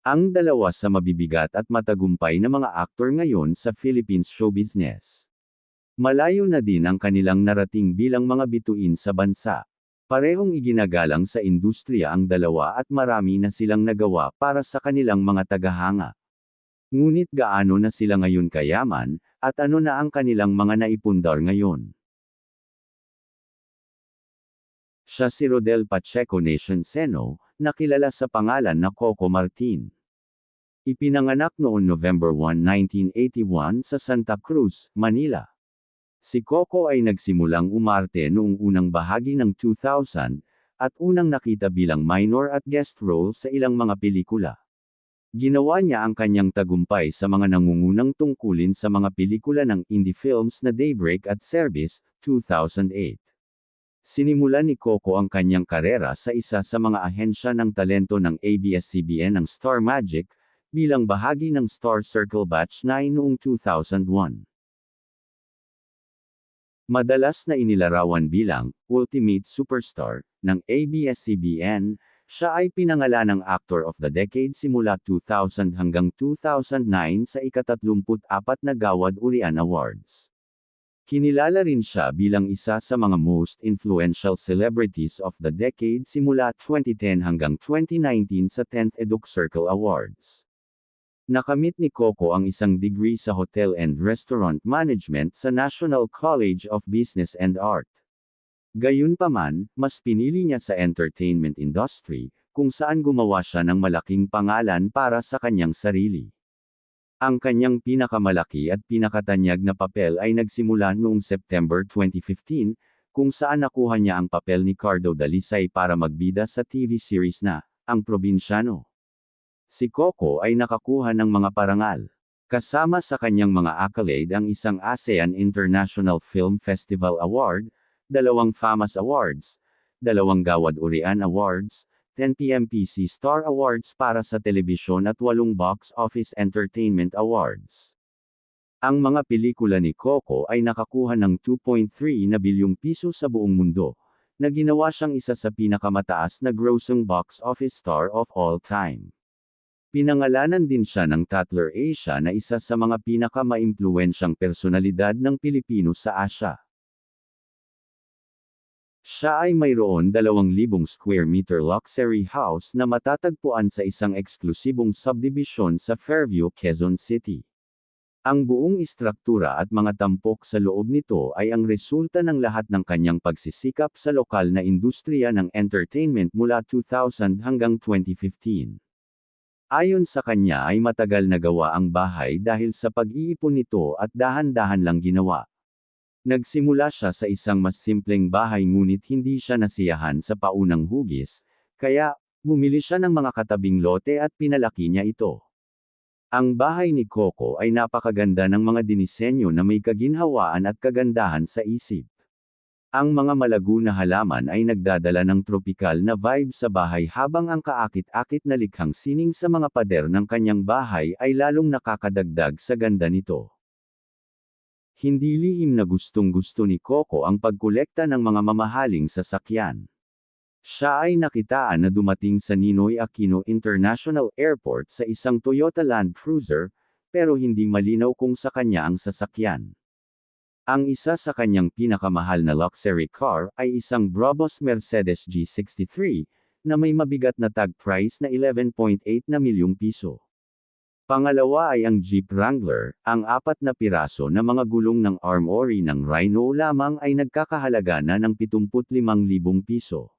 Ang dalawa sa mabibigat at matagumpay na mga aktor ngayon sa Philippines show business. Malayo na din ang kanilang narating bilang mga bituin sa bansa. Parehong iginagalang sa industriya ang dalawa at marami na silang nagawa para sa kanilang mga tagahanga. Ngunit gaano na sila ngayon kayaman, at ano na ang kanilang mga naipundar ngayon? Siya si Rodel Pacheco Nation Seno, nakilala sa pangalan na Coco Martin. Ipinanganak noon November 1, 1981 sa Santa Cruz, Manila. Si Coco ay nagsimulang umarte noong unang bahagi ng 2000, at unang nakita bilang minor at guest role sa ilang mga pelikula. Ginawa niya ang kanyang tagumpay sa mga nangungunang tungkulin sa mga pelikula ng indie films na Daybreak at Service, 2008. Sinimulan ni Coco ang kanyang karera sa isa sa mga ahensya ng talento ng ABS-CBN ng Star Magic, bilang bahagi ng Star Circle Batch 9 noong 2001. Madalas na inilarawan bilang Ultimate Superstar ng ABS-CBN, siya ay pinangalanang Actor of the Decade simula 2000 hanggang 2009 sa ikatatlumput-apat na Gawad Urian Awards. Kinilala rin siya bilang isa sa mga most influential celebrities of the decade simula 2010 hanggang 2019 sa 10th Eduk Circle Awards. Nakamit ni Coco ang isang degree sa Hotel and Restaurant Management sa National College of Business and Art. Gayunpaman, mas pinili niya sa entertainment industry, kung saan gumawa siya ng malaking pangalan para sa kanyang sarili. Ang kanyang pinakamalaki at pinakatanyag na papel ay nagsimula noong September 2015, kung saan nakuha niya ang papel ni Cardo Dalisay para magbida sa TV series na, Ang Probinsyano. Si Coco ay nakakuha ng mga parangal. Kasama sa kanyang mga accolade ang isang ASEAN International Film Festival Award, dalawang FAMAS Awards, dalawang Gawad Urian Awards, 10 PMPC Star Awards para sa telebisyon at 8 Box Office Entertainment Awards. Ang mga pelikula ni Coco ay nakakuha ng 2.3 na bilyong piso sa buong mundo, na ginawa siyang isa sa pinakamataas na grossing box office star of all time. Pinangalanan din siya ng Tatler Asia na isa sa mga pinakamaimpluwensyang personalidad ng Pilipino sa Asia. Siya ay mayroon 2,000 square meter luxury house na matatagpuan sa isang eksklusibong subdivision sa Fairview, Quezon City. Ang buong istruktura at mga tampok sa loob nito ay ang resulta ng lahat ng kanyang pagsisikap sa lokal na industriya ng entertainment mula 2000 hanggang 2015. Ayon sa kanya ay matagal na gawa ang bahay dahil sa pag-iipon nito at dahan-dahan lang ginawa. Nagsimula siya sa isang mas simpleng bahay ngunit hindi siya nasiyahan sa paunang hugis, kaya, bumili siya ng mga katabing lote at pinalaki niya ito. Ang bahay ni Coco ay napakaganda ng mga dinisenyo na may kaginhawaan at kagandahan sa isip. Ang mga malago na halaman ay nagdadala ng tropikal na vibe sa bahay habang ang kaakit-akit na likhang sining sa mga pader ng kanyang bahay ay lalong nakakadagdag sa ganda nito. Hindi lihim na gustong-gusto ni Coco ang pagkolekta ng mga mamahaling sasakyan. Siya ay nakitaan na dumating sa Ninoy Aquino International Airport sa isang Toyota Land Cruiser, pero hindi malinaw kung sa kanya ang sasakyan. Ang isa sa kanyang pinakamahal na luxury car ay isang Brabus Mercedes G63, na may mabigat na tag price na 11.8 na milyong piso. Pangalawa ay ang Jeep Wrangler, ang apat na piraso na mga gulong ng armory ng Rhino lamang ay nagkakahalaga na ng 75,000 piso.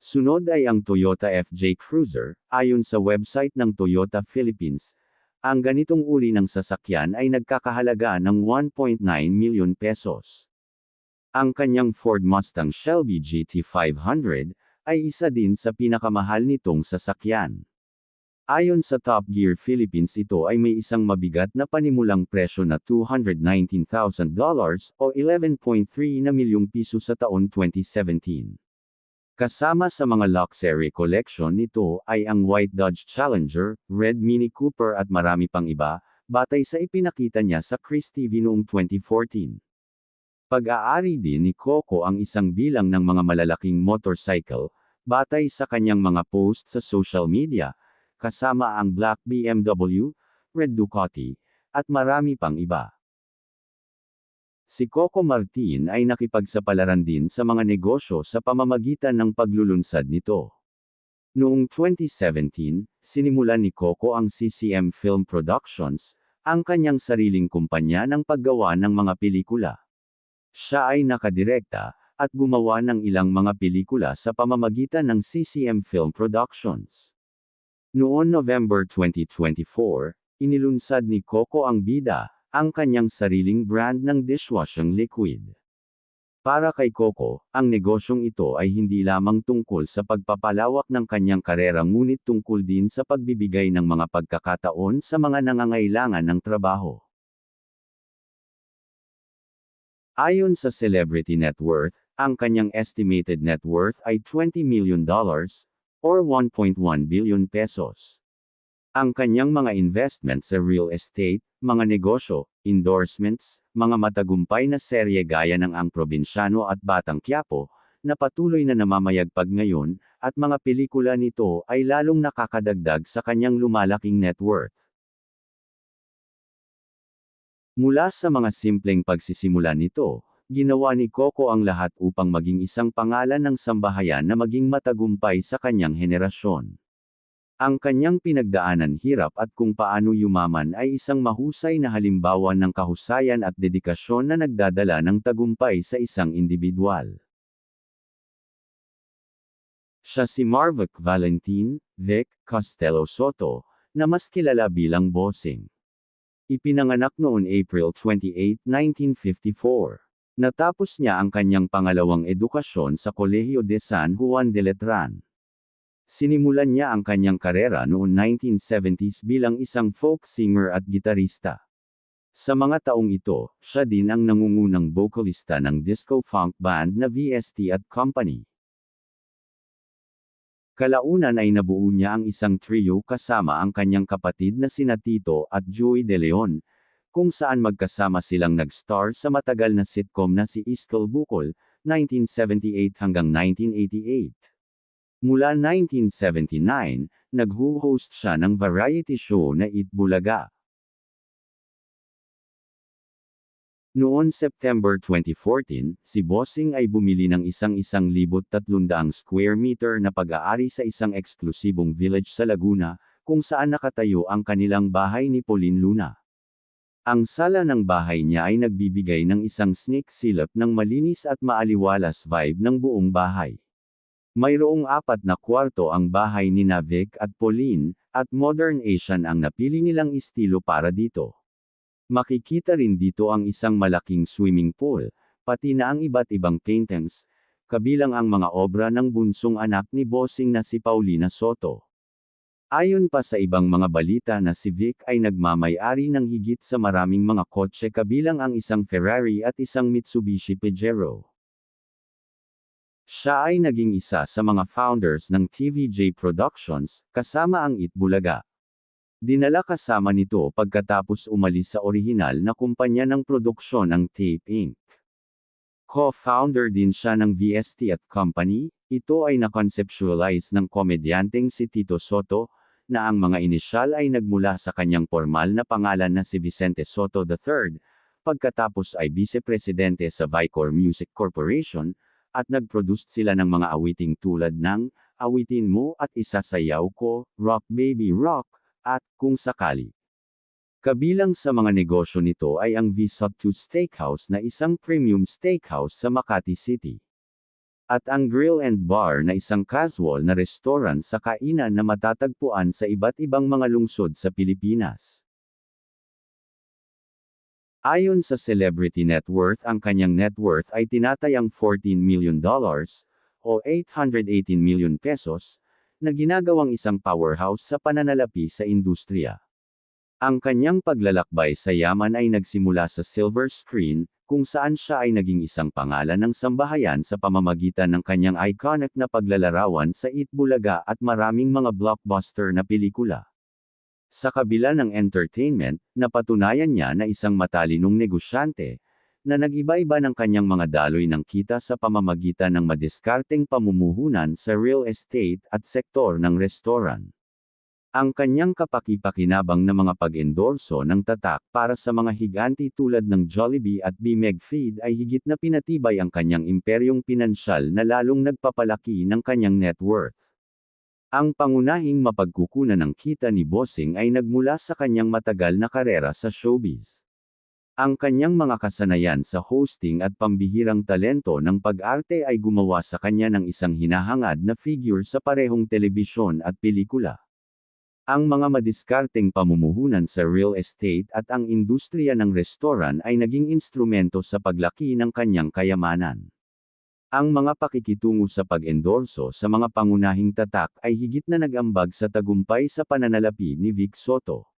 Sunod ay ang Toyota FJ Cruiser, ayon sa website ng Toyota Philippines. Ang ganitong uri ng sasakyan ay nagkakahalaga ng 1.9 milyon pesos. Ang kanyang Ford Mustang Shelby GT500 ay isa din sa pinakamahal nitong sasakyan. Ayon sa Top Gear Philippines ito ay may isang mabigat na panimulang presyo na $219,000 o 11.3 na milyong piso sa taon 2017. Kasama sa mga luxury collection nito ay ang White Dodge Challenger, Red Mini Cooper at marami pang iba, batay sa ipinakita niya sa Chris TV noong 2014. Pag-aari din ni Coco ang isang bilang ng mga malalaking motorcycle, batay sa kanyang mga post sa social media, kasama ang Black BMW, Red Ducati, at marami pang iba. Si Coco Martin ay nakipagsapalaran din sa mga negosyo sa pamamagitan ng paglulunsad nito. Noong 2017, sinimulan ni Coco ang CCM Film Productions, ang kanyang sariling kumpanya ng paggawa ng mga pelikula. Siya ay nakadirekta, at gumawa ng ilang mga pelikula sa pamamagitan ng CCM Film Productions. Noon November 2024, inilunsad ni Coco ang Bida, ang kanyang sariling brand ng dishwashing liquid. Para kay Coco, ang negosyong ito ay hindi lamang tungkol sa pagpapalawak ng kanyang karera ngunit tungkol din sa pagbibigay ng mga pagkakataon sa mga nangangailangan ng trabaho. Ayon sa Celebrity Net Worth, ang kanyang estimated net worth ay $20 million, or 1.1 billion pesos. Ang kanyang mga investment sa real estate, mga negosyo, endorsements, mga matagumpay na serye gaya ng Ang Probinsyano at Batang Quiapo, na patuloy na namamayagpag ngayon, at mga pelikula nito ay lalong nakakadagdag sa kanyang lumalaking net worth. Mula sa mga simpleng pagsisimula nito, ginawa ni Coco ang lahat upang maging isang pangalan ng sambahayan na maging matagumpay sa kanyang henerasyon. Ang kanyang pinagdaanan hirap at kung paano yumaman ay isang mahusay na halimbawa ng kahusayan at dedikasyon na nagdadala ng tagumpay sa isang individual. Siya si Marvic Valentin, Vic Costello Soto, na mas kilala bilang Bossing. Ipinanganak noon April 28, 1954. Natapos niya ang kanyang pangalawang edukasyon sa Kolehiyo de San Juan de Letran. Sinimulan niya ang kanyang karera noong 1970s bilang isang folk singer at gitarista. Sa mga taong ito, siya din ang nangungunang vocalista ng disco-funk band na VST at Company. Kalaunan ay nabuo niya ang isang trio kasama ang kanyang kapatid na sina Tito at Joey De Leon, kung saan magkasama silang nag-star sa matagal na sitcom na si Iskal Bukol, 1978 hanggang 1988. Mula 1979, nag-host siya ng variety show na Eat Bulaga. Noon September 2014, si Bossing ay bumili ng isang isang libot tatlundaang square meter na pag-aari sa isang eksklusibong village sa Laguna, kung saan nakatayo ang kanilang bahay ni Pauline Luna. Ang sala ng bahay niya ay nagbibigay ng isang sneak silip ng malinis at maaliwalas vibe ng buong bahay. Mayroong apat na kwarto ang bahay ni Navik at Pauline, at modern Asian ang napili nilang estilo para dito. Makikita rin dito ang isang malaking swimming pool, pati na ang iba't ibang paintings, kabilang ang mga obra ng bunsong anak ni Bossing na si Paulina Soto. Ayon pa sa ibang mga balita na si Vic ay nagmamay-ari ng higit sa maraming mga kotse kabilang ang isang Ferrari at isang Mitsubishi Pajero. Siya ay naging isa sa mga founders ng TVJ Productions, kasama ang Itbulaga. Dinala kasama nito pagkatapos umalis sa orihinal na kumpanya ng produksyon ng Tape Inc. Co-founder din siya ng VST at Company, ito ay na-conceptualize ng komedyanteng si Tito Soto, na ang mga inisyal ay nagmula sa kanyang formal na pangalan na si Vicente Soto III, pagkatapos ay vice-presidente sa Vicor Music Corporation, at nag-produce sila ng mga awiting tulad ng Awitin Mo at Isasayaw Ko, Rock Baby Rock, at kung sakali. Kabilang sa mga negosyo nito ay ang 2 Steakhouse na isang premium steakhouse sa Makati City. At ang Grill and Bar na isang casual na restaurant sa kainan na matatagpuan sa iba't ibang mga lungsod sa Pilipinas. Ayon sa Celebrity Net Worth ang kanyang net worth ay tinatayang $14 million, o 818 million pesos, na ginagawang isang powerhouse sa pananalapi sa industriya. Ang kanyang paglalakbay sa yaman ay nagsimula sa silver screen, kung saan siya ay naging isang pangalan ng sambahayan sa pamamagitan ng kanyang iconic na paglalarawan sa Itbulaga at maraming mga blockbuster na pelikula. Sa kabila ng entertainment, napatunayan niya na isang matalinong negosyante, na nag-iba-iba ng kanyang mga daloy ng kita sa pamamagitan ng madiskarteng pamumuhunan sa real estate at sektor ng restaurant. Ang kanyang kapaki-pakinabang na mga pag-endorso ng tatak para sa mga higanti tulad ng Jollibee at Bimeg Feed ay higit na pinatibay ang kanyang imperyong pinansyal na lalong nagpapalaki ng kanyang net worth. Ang pangunahing mapagkukunan ng kita ni Bossing ay nagmula sa kanyang matagal na karera sa showbiz. Ang kanyang mga kasanayan sa hosting at pambihirang talento ng pag-arte ay gumawa sa kanya ng isang hinahangad na figure sa parehong telebisyon at pelikula. Ang mga madiskarteng pamumuhunan sa real estate at ang industriya ng restoran ay naging instrumento sa paglaki ng kanyang kayamanan. Ang mga pakikitungo sa pag-endorso sa mga pangunahing tatak ay higit na nag-ambag sa tagumpay sa pananalapi ni Vic Soto.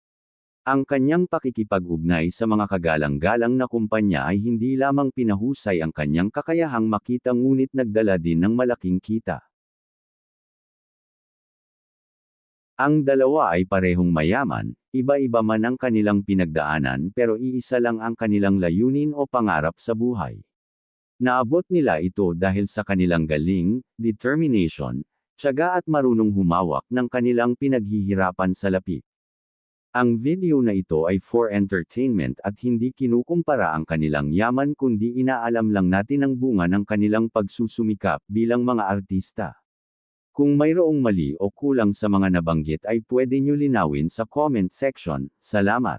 Ang kanyang pakikipag-ugnay sa mga kagalang-galang na kumpanya ay hindi lamang pinahusay ang kanyang kakayahang makita ngunit nagdala din ng malaking kita. Ang dalawa ay parehong mayaman, iba-iba man ang kanilang pinagdaanan pero iisa lang ang kanilang layunin o pangarap sa buhay. Naabot nila ito dahil sa kanilang galing, determination, tiyaga at marunong humawak ng kanilang pinaghihirapan sa lapi. Ang video na ito ay for entertainment at hindi kinukumpara ang kanilang yaman kundi inaalam lang natin ang bunga ng kanilang pagsusumikap bilang mga artista. Kung mayroong mali o kulang sa mga nabanggit ay pwede nyo linawin sa comment section. Salamat.